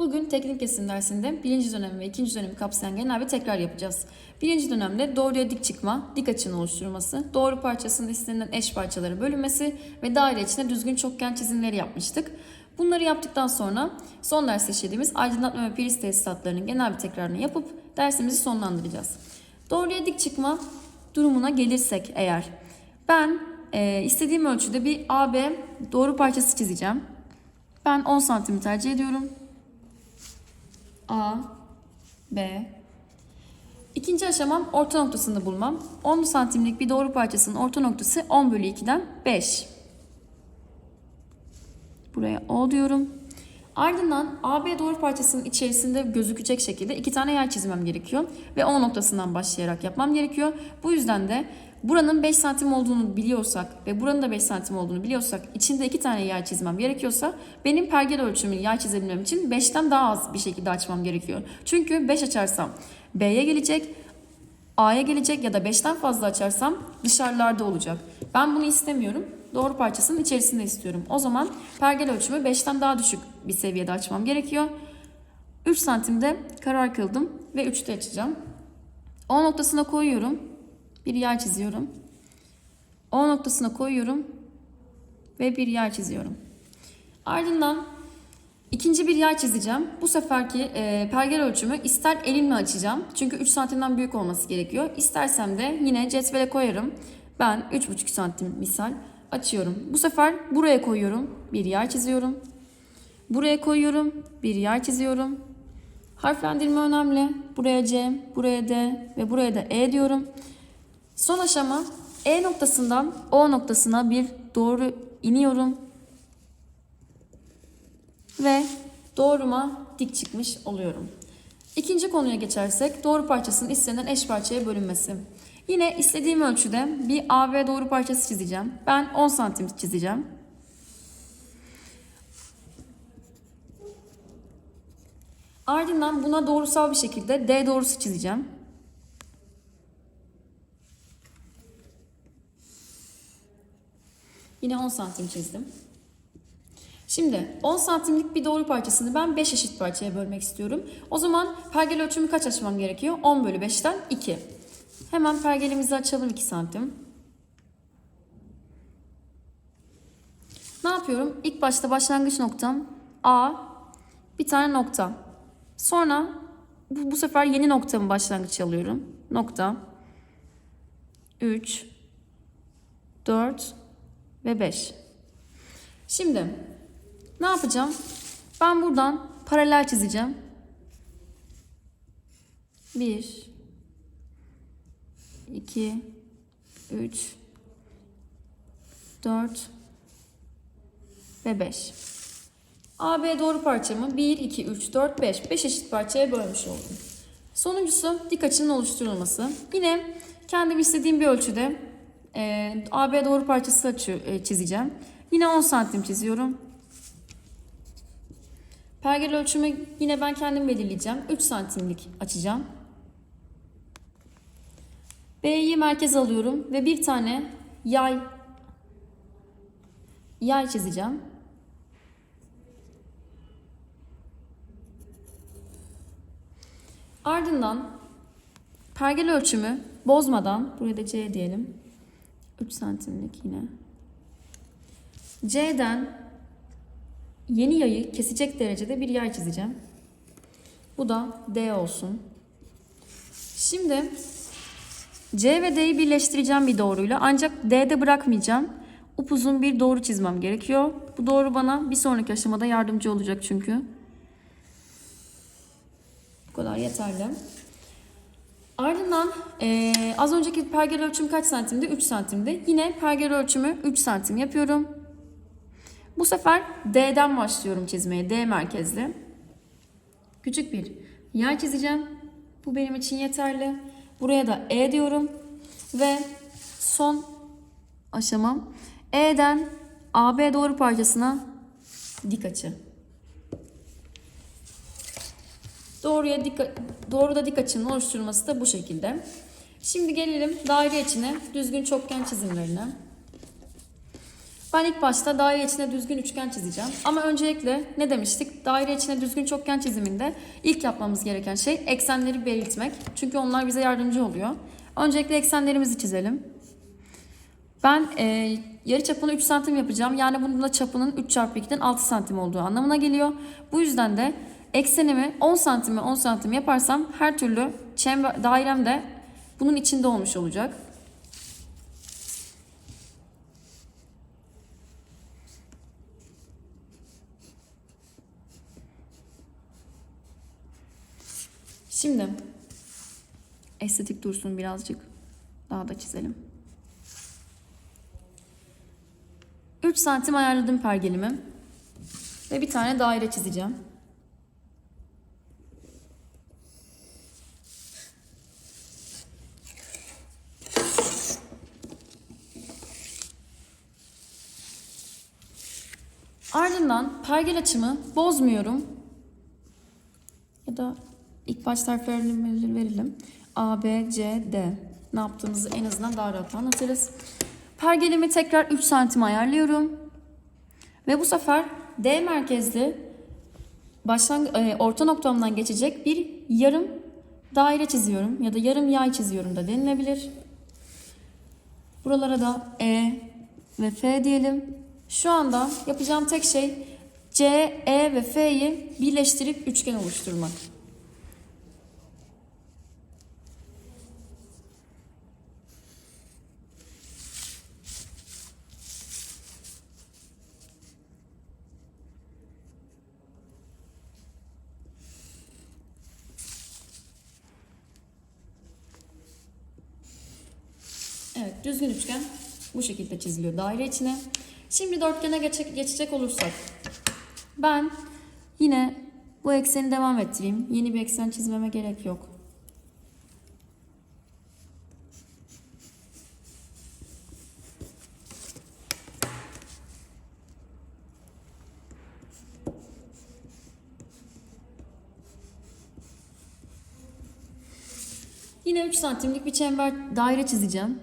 Bugün teknik resim dersinde birinci dönem ve ikinci dönemi kapsayan genel bir tekrar yapacağız. Birinci dönemde doğruya dik çıkma, dik açının oluşturulması, doğru parçasının istenilen eş parçalara bölünmesi ve daire içine düzgün çokgen çizimleri yapmıştık. Bunları yaptıktan sonra son ders işlediğimiz aydınlatma ve priz tesisatlarının genel bir tekrarını yapıp dersimizi sonlandıracağız. Doğruya dik çıkma durumuna gelirsek eğer ben e, istediğim ölçüde bir AB doğru parçası çizeceğim. Ben 10 santim tercih ediyorum. A, B. İkinci aşamam orta noktasını bulmam. 10 santimlik bir doğru parçasının orta noktası 10 bölü 2'den 5. Buraya O diyorum. Ardından AB doğru parçasının içerisinde gözükecek şekilde iki tane yer çizmem gerekiyor. Ve O noktasından başlayarak yapmam gerekiyor. Bu yüzden de buranın 5 santim olduğunu biliyorsak ve buranın da 5 santim olduğunu biliyorsak içinde iki tane yer çizmem gerekiyorsa benim pergel ölçümü yer çizebilmem için 5'ten daha az bir şekilde açmam gerekiyor. Çünkü 5 açarsam B'ye gelecek, A'ya gelecek ya da 5'ten fazla açarsam dışarılarda olacak. Ben bunu istemiyorum. Doğru parçasının içerisinde istiyorum. O zaman pergel ölçümü 5'ten daha düşük bir seviyede açmam gerekiyor. 3 santimde karar kıldım ve 3'te açacağım. O noktasına koyuyorum. Bir yer çiziyorum. O noktasına koyuyorum ve bir yer çiziyorum. Ardından ikinci bir yer çizeceğim. Bu seferki e, pergel ölçümü ister elimle açacağım. Çünkü 3 santimden büyük olması gerekiyor. İstersem de yine cetvele koyarım. Ben 3,5 santim misal açıyorum. Bu sefer buraya koyuyorum. Bir yer çiziyorum. Buraya koyuyorum. Bir yer çiziyorum. Harflendirme önemli. Buraya C, buraya D ve buraya da E diyorum. Son aşama E noktasından O noktasına bir doğru iniyorum. Ve doğruma dik çıkmış oluyorum. İkinci konuya geçersek doğru parçasının istenilen eş parçaya bölünmesi. Yine istediğim ölçüde bir AB doğru parçası çizeceğim. Ben 10 santim çizeceğim. Ardından buna doğrusal bir şekilde D doğrusu çizeceğim. Yine 10 santim çizdim. Şimdi 10 santimlik bir doğru parçasını ben 5 eşit parçaya bölmek istiyorum. O zaman pergel ölçümü kaç açmam gerekiyor? 10 bölü 5'ten 2. Hemen pergelimizi açalım 2 santim. Ne yapıyorum? İlk başta başlangıç noktam A, bir tane nokta. Sonra bu, bu sefer yeni noktamı başlangıç alıyorum. Nokta 3, 4 ve 5. Şimdi ne yapacağım? Ben buradan paralel çizeceğim. 1 2 3 4 ve 5. AB doğru parçamı 1 2 3 4 5 5 eşit parçaya bölmüş oldum. Sonuncusu dik açının oluşturulması. Yine kendim istediğim bir ölçüde e, AB doğru parçası açı, e, çizeceğim. Yine 10 santim çiziyorum. Pergel ölçümü yine ben kendim belirleyeceğim. 3 santimlik açacağım. B'yi merkez alıyorum ve bir tane yay yay çizeceğim. Ardından pergel ölçümü bozmadan buraya da C diyelim. 3 santimlik yine. C'den yeni yayı kesecek derecede bir yay çizeceğim. Bu da D olsun. Şimdi C ve D'yi birleştireceğim bir doğruyla ancak D'de bırakmayacağım. Upuzun bir doğru çizmem gerekiyor. Bu doğru bana bir sonraki aşamada yardımcı olacak çünkü. Bu kadar yeterli. Ardından eee, az önceki pergel ölçüm kaç santimdi? 3 santimdi. Yine pergel ölçümü 3 santim yapıyorum. Bu sefer D'den başlıyorum çizmeye. D merkezli. Küçük bir yay çizeceğim. Bu benim için yeterli. Buraya da E diyorum. Ve son aşamam E'den AB doğru parçasına dik açı. Doğruya dik, doğruda dik açının oluşturulması da bu şekilde. Şimdi gelelim daire içine düzgün çokgen çizimlerine. Ben ilk başta daire içine düzgün üçgen çizeceğim. Ama öncelikle ne demiştik? Daire içine düzgün çokgen çiziminde ilk yapmamız gereken şey eksenleri belirtmek. Çünkü onlar bize yardımcı oluyor. Öncelikle eksenlerimizi çizelim. Ben e, yarı çapını 3 santim yapacağım. Yani bunun çapının 3 çarpı 2'den 6 santim olduğu anlamına geliyor. Bu yüzden de eksenimi 10 santime 10 santim yaparsam her türlü çember, dairem de bunun içinde olmuş olacak. Şimdi estetik dursun birazcık. Daha da çizelim. 3 santim ayarladım pergelimi. Ve bir tane daire çizeceğim. Ardından pergel açımı bozmuyorum. Ya da ilk baş harflerini verelim. A, B, C, D. Ne yaptığımızı en azından daha rahat anlatırız. Pergelimi tekrar 3 santim ayarlıyorum. Ve bu sefer D merkezli başlang e, orta noktamdan geçecek bir yarım daire çiziyorum ya da yarım yay çiziyorum da denilebilir. Buralara da E ve F diyelim. Şu anda yapacağım tek şey C, E ve F'yi birleştirip üçgen oluşturmak. Evet, düzgün üçgen bu şekilde çiziliyor daire içine. Şimdi dörtgene geçecek, olursak ben yine bu ekseni devam ettireyim. Yeni bir eksen çizmeme gerek yok. Yine 3 santimlik bir çember daire çizeceğim.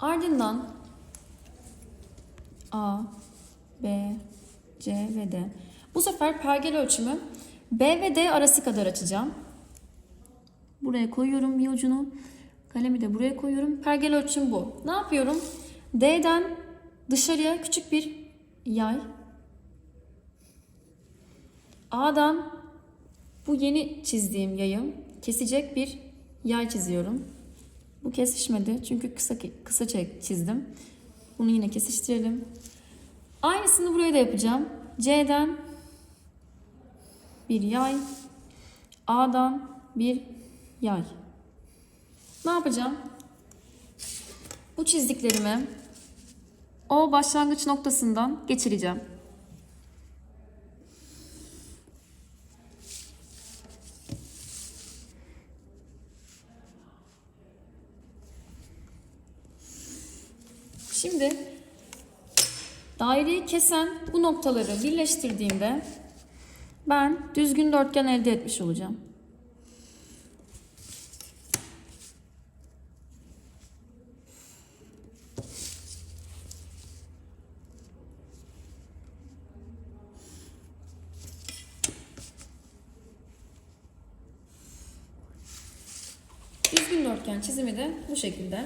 Ardından A, B, C ve D. Bu sefer pergel ölçümü B ve D arası kadar açacağım. Buraya koyuyorum bir ucunu. Kalemi de buraya koyuyorum. Pergel ölçüm bu. Ne yapıyorum? D'den dışarıya küçük bir yay. A'dan bu yeni çizdiğim yayım kesecek bir yay çiziyorum. Bu kesişmedi çünkü kısa kısa çizdim. Bunu yine kesiştirelim. Aynısını buraya da yapacağım. C'den bir yay, A'dan bir yay. Ne yapacağım? Bu çizdiklerimi o başlangıç noktasından geçireceğim. Şimdi daireyi kesen bu noktaları birleştirdiğimde ben düzgün dörtgen elde etmiş olacağım. Düzgün dörtgen çizimi de bu şekilde.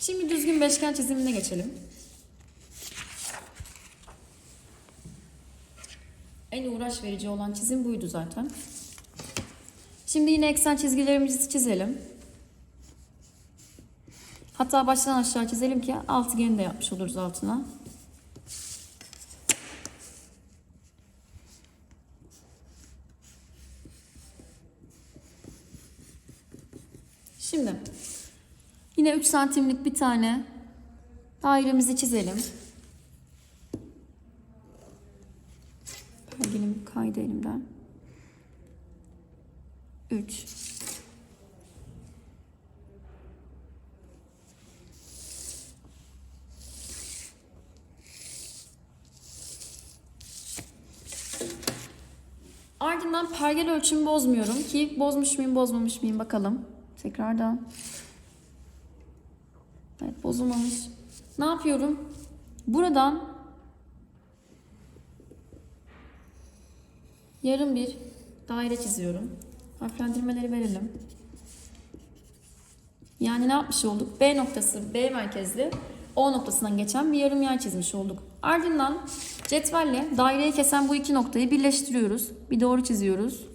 Şimdi düzgün beşgen çizimine geçelim. En uğraş verici olan çizim buydu zaten. Şimdi yine eksen çizgilerimizi çizelim. Hatta baştan aşağı çizelim ki altıgeni de yapmış oluruz altına. Şimdi Yine 3 santimlik bir tane dairemizi çizelim. Pergelim kaydı elimden. 3 Ardından pergel ölçümü bozmuyorum ki bozmuş muyum bozmamış mıyım bakalım. Tekrardan. Evet bozulmamış. Ne yapıyorum? Buradan yarım bir daire çiziyorum. Harflendirmeleri verelim. Yani ne yapmış olduk? B noktası B merkezli O noktasından geçen bir yarım yay çizmiş olduk. Ardından cetvelle daireyi kesen bu iki noktayı birleştiriyoruz. Bir doğru çiziyoruz.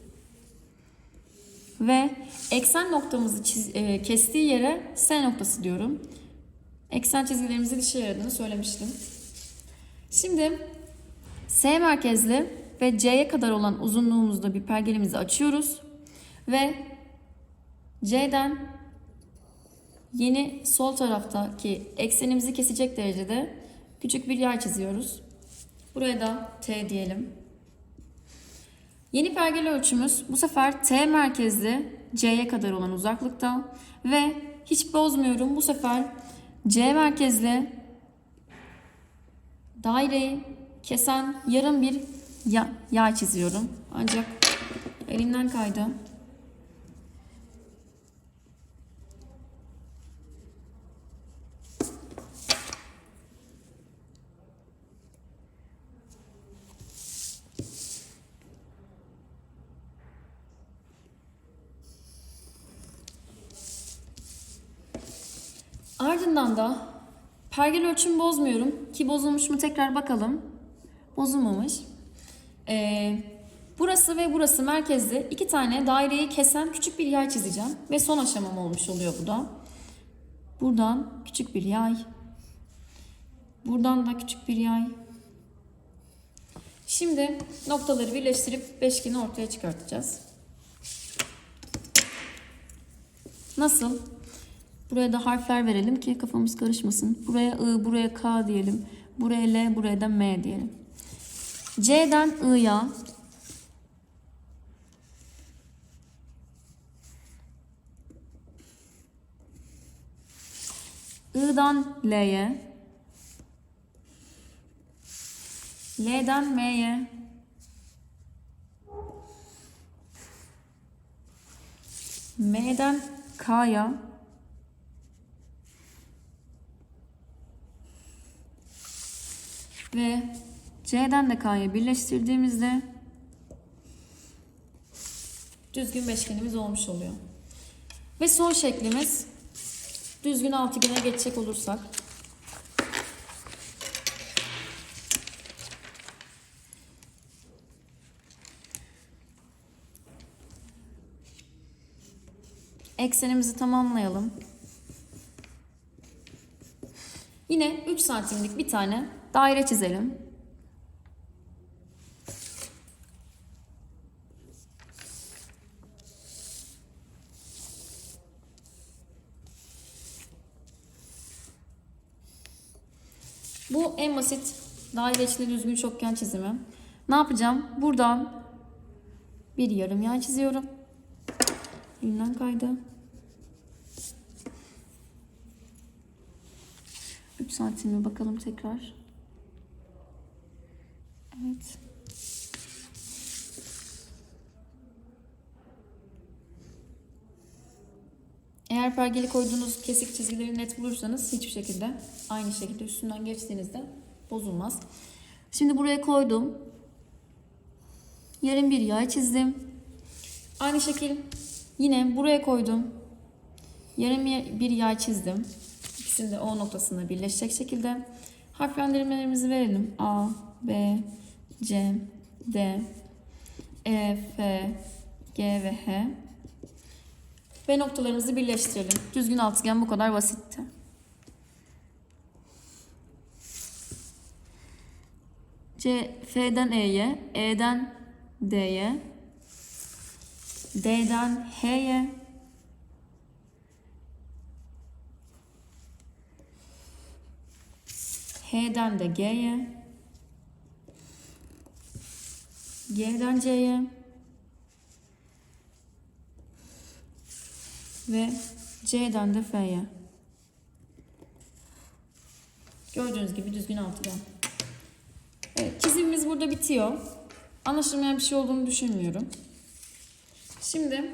Ve eksen noktamızı çiz- e, kestiği yere S noktası diyorum. Eksen çizgilerimizin işe yaradığını söylemiştim. Şimdi S merkezli ve C'ye kadar olan uzunluğumuzda bir pergelimizi açıyoruz. Ve C'den yeni sol taraftaki eksenimizi kesecek derecede küçük bir yay çiziyoruz. Buraya da T diyelim. Yeni pergel ölçümüz bu sefer T merkezli C'ye kadar olan uzaklıkta ve hiç bozmuyorum bu sefer C merkezli daireyi kesen yarım bir ya- yay çiziyorum. Ancak elimden kaydı. Ardından da pergel ölçümü bozmuyorum ki bozulmuş mu tekrar bakalım. Bozulmamış. Ee, burası ve burası merkezde iki tane daireyi kesen küçük bir yay çizeceğim. Ve son aşamam olmuş oluyor bu da. Buradan küçük bir yay. Buradan da küçük bir yay. Şimdi noktaları birleştirip beşgeni ortaya çıkartacağız. Nasıl? Buraya da harfler verelim ki kafamız karışmasın. Buraya I, buraya K diyelim. Buraya L, buraya da M diyelim. C'den I'ya. I'dan L'ye. L'den M'ye. M'den K'ya. Ve C'den de K'ya birleştirdiğimizde düzgün beşgenimiz olmuş oluyor. Ve son şeklimiz düzgün altıgene geçecek olursak eksenimizi tamamlayalım. Yine 3 santimlik bir tane daire çizelim. En basit daire içinde düzgün çokgen çizimi. Ne yapacağım? Buradan bir yarım yay çiziyorum. Elimden kaydı. 3 santimli bakalım tekrar. Evet. Eğer pergeli koyduğunuz kesik çizgileri net bulursanız hiçbir şekilde aynı şekilde üstünden geçtiğinizde bozulmaz. Şimdi buraya koydum. Yarım bir yay çizdim. Aynı şekil yine buraya koydum. Yarım bir yay çizdim. İkisini de O noktasında birleşecek şekilde harflendirmelerimizi verelim. A, B, C, D, E, F, G ve H. Ve noktalarımızı birleştirelim. Düzgün altıgen bu kadar basitti. C, F'den E'ye, E'den D'ye, D'den H'ye, H'den de G'ye, G'den C'ye ve C'den de F'ye. Gördüğünüz gibi düzgün altıgen. Evet, çizimimiz burada bitiyor. Anlaşılmayan bir şey olduğunu düşünmüyorum. Şimdi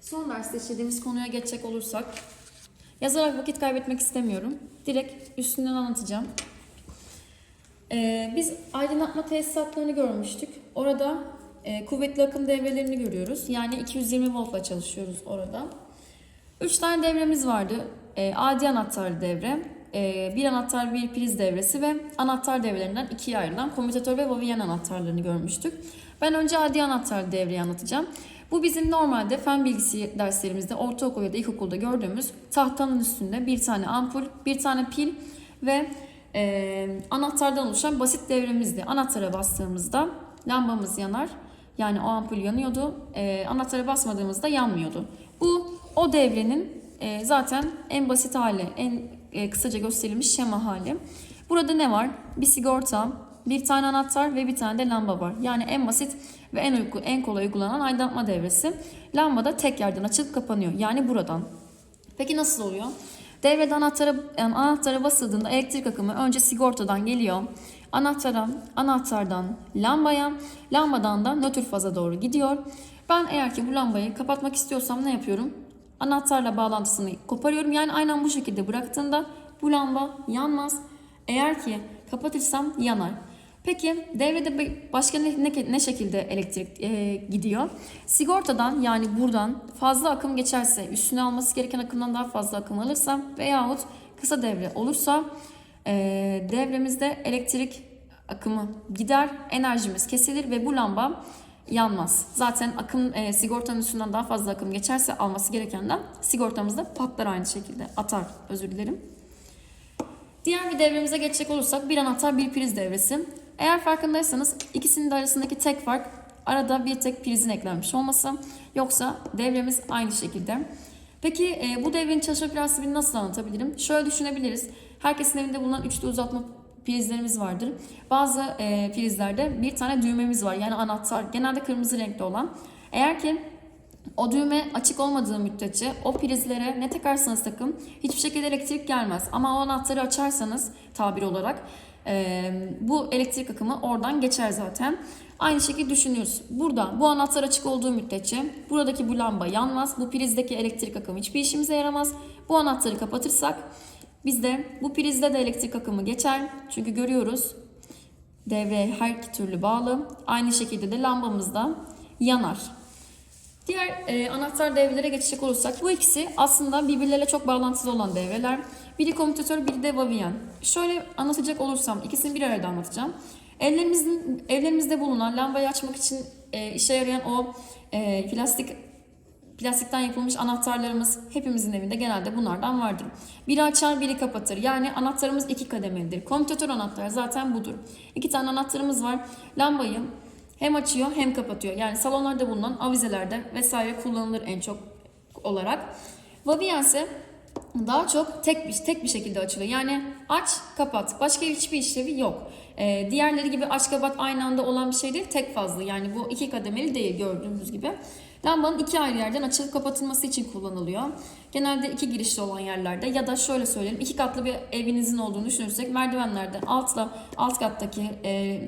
son derste işlediğimiz konuya geçecek olursak yazarak vakit kaybetmek istemiyorum. Direkt üstünden anlatacağım. Ee, biz aydınlatma tesisatlarını görmüştük. Orada e, kuvvetli akım devrelerini görüyoruz. Yani 220 voltla çalışıyoruz orada. 3 tane devremiz vardı. E, adi anahtarlı devre, e, bir anahtar bir priz devresi ve anahtar devrelerinden ikiye ayrılan komütatör ve Vaviyen anahtarlarını görmüştük. Ben önce adi anahtarlı devreyi anlatacağım. Bu bizim normalde fen bilgisi derslerimizde ortaokul ya da ilkokulda gördüğümüz tahtanın üstünde bir tane ampul, bir tane pil ve e, anahtardan oluşan basit devremizdi. Anahtara bastığımızda lambamız yanar. Yani o ampul yanıyordu. E, anahtara basmadığımızda yanmıyordu. Bu o devrenin e, zaten en basit hali, en e, kısaca gösterilmiş şema hali. Burada ne var? Bir sigorta, bir tane anahtar ve bir tane de lamba var. Yani en basit ve en uygu, en kolay uygulanan aydınlatma devresi. Lamba da tek yerden açılıp kapanıyor. Yani buradan. Peki nasıl oluyor? Devrede anahtara, yani anahtara basıldığında elektrik akımı önce sigortadan geliyor. Anahtara, anahtardan lambaya, lambadan da nötr faza doğru gidiyor. Ben eğer ki bu lambayı kapatmak istiyorsam ne yapıyorum? Anahtarla bağlantısını koparıyorum. Yani aynen bu şekilde bıraktığında bu lamba yanmaz. Eğer ki kapatırsam yanar. Peki devrede başka ne, ne, ne şekilde elektrik e, gidiyor? Sigortadan yani buradan fazla akım geçerse, üstüne alması gereken akımdan daha fazla akım alırsa veyahut kısa devre olursa e, devremizde elektrik akımı gider, enerjimiz kesilir ve bu lamba yanmaz. Zaten akım e, sigortanın üstünden daha fazla akım geçerse alması gerekenden sigortamız da patlar aynı şekilde. Atar özür dilerim. Diğer bir devremize geçecek olursak bir anahtar bir priz devresi. Eğer farkındaysanız ikisinin de arasındaki tek fark arada bir tek prizin eklenmiş olması. Yoksa devremiz aynı şekilde. Peki e, bu devrenin çalışma prensibini nasıl anlatabilirim? Şöyle düşünebiliriz. Herkesin evinde bulunan üçlü uzatma prizlerimiz vardır. Bazı e, prizlerde bir tane düğmemiz var. Yani anahtar genelde kırmızı renkli olan. Eğer ki o düğme açık olmadığı müddetçe o prizlere ne takarsanız takın hiçbir şekilde elektrik gelmez. Ama o anahtarı açarsanız tabir olarak bu elektrik akımı oradan geçer zaten. Aynı şekilde düşünüyoruz. Burada bu anahtar açık olduğu müddetçe buradaki bu lamba yanmaz. Bu prizdeki elektrik akımı hiçbir işimize yaramaz. Bu anahtarı kapatırsak bizde bu prizde de elektrik akımı geçer. Çünkü görüyoruz devre her iki türlü bağlı. Aynı şekilde de lambamız da yanar. Diğer e, anahtar devrelere geçecek olursak bu ikisi aslında birbirleriyle çok bağlantılı olan devreler. Biri komütatör, biri de Vaviyen. Şöyle anlatacak olursam ikisini bir arada anlatacağım. Evlerimizin, evlerimizde bulunan lambayı açmak için e, işe yarayan o e, plastik plastikten yapılmış anahtarlarımız hepimizin evinde genelde bunlardan vardır. Biri açar biri kapatır. Yani anahtarımız iki kademelidir. Komütatör anahtar zaten budur. İki tane anahtarımız var. Lambayı hem açıyor hem kapatıyor. Yani salonlarda bulunan avizelerde vesaire kullanılır en çok olarak. Vaviyen ise daha çok tek bir, tek bir şekilde açılıyor. Yani aç, kapat. Başka hiçbir işlevi yok. Ee, diğerleri gibi aç kapat aynı anda olan bir şey değil. Tek fazla. Yani bu iki kademeli değil gördüğünüz gibi. Lambanın iki ayrı yerden açılıp kapatılması için kullanılıyor. Genelde iki girişli olan yerlerde ya da şöyle söyleyelim iki katlı bir evinizin olduğunu düşünürsek merdivenlerden altla alt kattaki e,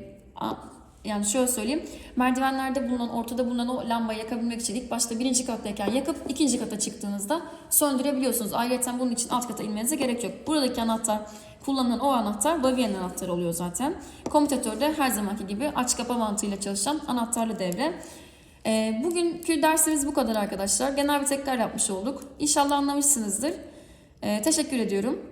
yani şöyle söyleyeyim. Merdivenlerde bulunan, ortada bulunan o lambayı yakabilmek için ilk başta birinci kattayken yakıp ikinci kata çıktığınızda söndürebiliyorsunuz. Ayrıca bunun için alt kata inmenize gerek yok. Buradaki anahtar, kullanılan o anahtar Vaviyen anahtarı oluyor zaten. Komütatörde her zamanki gibi aç kapa mantığıyla çalışan anahtarlı devre. Ee, bugünkü dersimiz bu kadar arkadaşlar. Genel bir tekrar yapmış olduk. İnşallah anlamışsınızdır. Ee, teşekkür ediyorum.